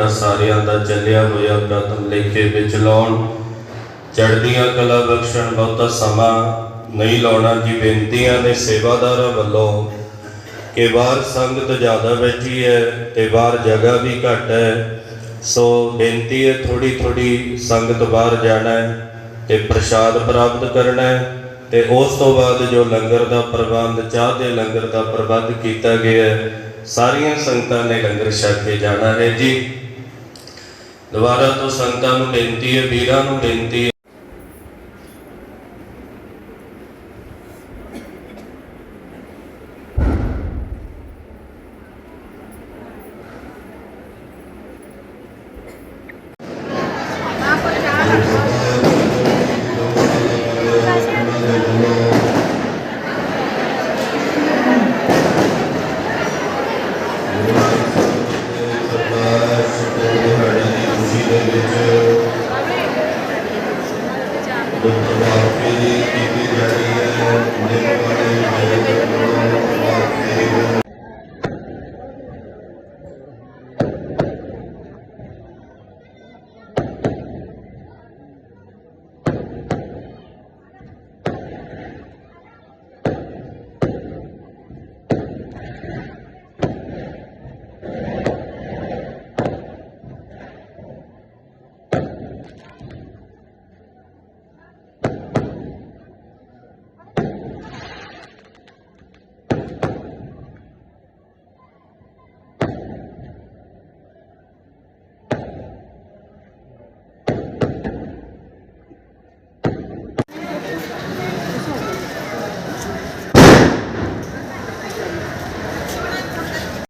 ਤੁਹਾਡਾ ਸਾਰਿਆਂ ਦਾ ਚੱਲਿਆ ਹੋਇਆ ਪ੍ਰਥਮ ਲੇਖੇ ਵਿੱਚ ਲਾਉਣ। ਚੜ੍ਹਦੀਆਂ ਕਲਾ ਬਖਸ਼ਣ ਬਹੁਤਾ ਸਮਾਂ ਨਹੀਂ ਲਾਉਣਾ ਜੀ। ਬੇਨਤੀਆਂ ਨੇ ਸੇਵਾਦਾਰਾਂ ਵੱਲੋਂ ਕਿ ਬਾਹਰ ਸੰਗਤ ਜ਼ਿਆਦਾ ਬੈਠੀ ਹੈ ਤੇ ਬਾਹਰ ਜਗ੍ਹਾ ਵੀ ਘੱਟ ਹੈ। ਸੋ ਬੇਨਤੀ ਹੈ ਥੋੜੀ ਥੋੜੀ ਸੰਗਤ ਬਾਹਰ ਜਾਣਾ ਹੈ ਤੇ ਪ੍ਰਸ਼ਾਦ ਪ੍ਰਾਪਤ ਕਰਨਾ ਹੈ ਤੇ ਉਸ ਤੋਂ ਬਾਅਦ ਜੋ ਲੰਗਰ ਦਾ ਪ੍ਰਬੰਧ, ਚਾਹ ਦੇ ਲੰਗਰ ਦਾ ਪ੍ਰਬੰਧ ਕੀਤਾ ਗਿਆ ਹੈ, ਸਾਰੀਆਂ ਸੰਗਤਾਂ ਨੇ ਲੰਗਰ ਛਕ ਕੇ ਜਾਣਾ ਹੈ ਜੀ। ਦੁਬਾਰਾ ਤੋਂ ਸੰਗਤਾਂ ਨੂੰ ਬੇਨਤੀ ਹੈ ਵੀਰਾਂ ਨੂੰ ਬੇਨਤੀ ਹੈ।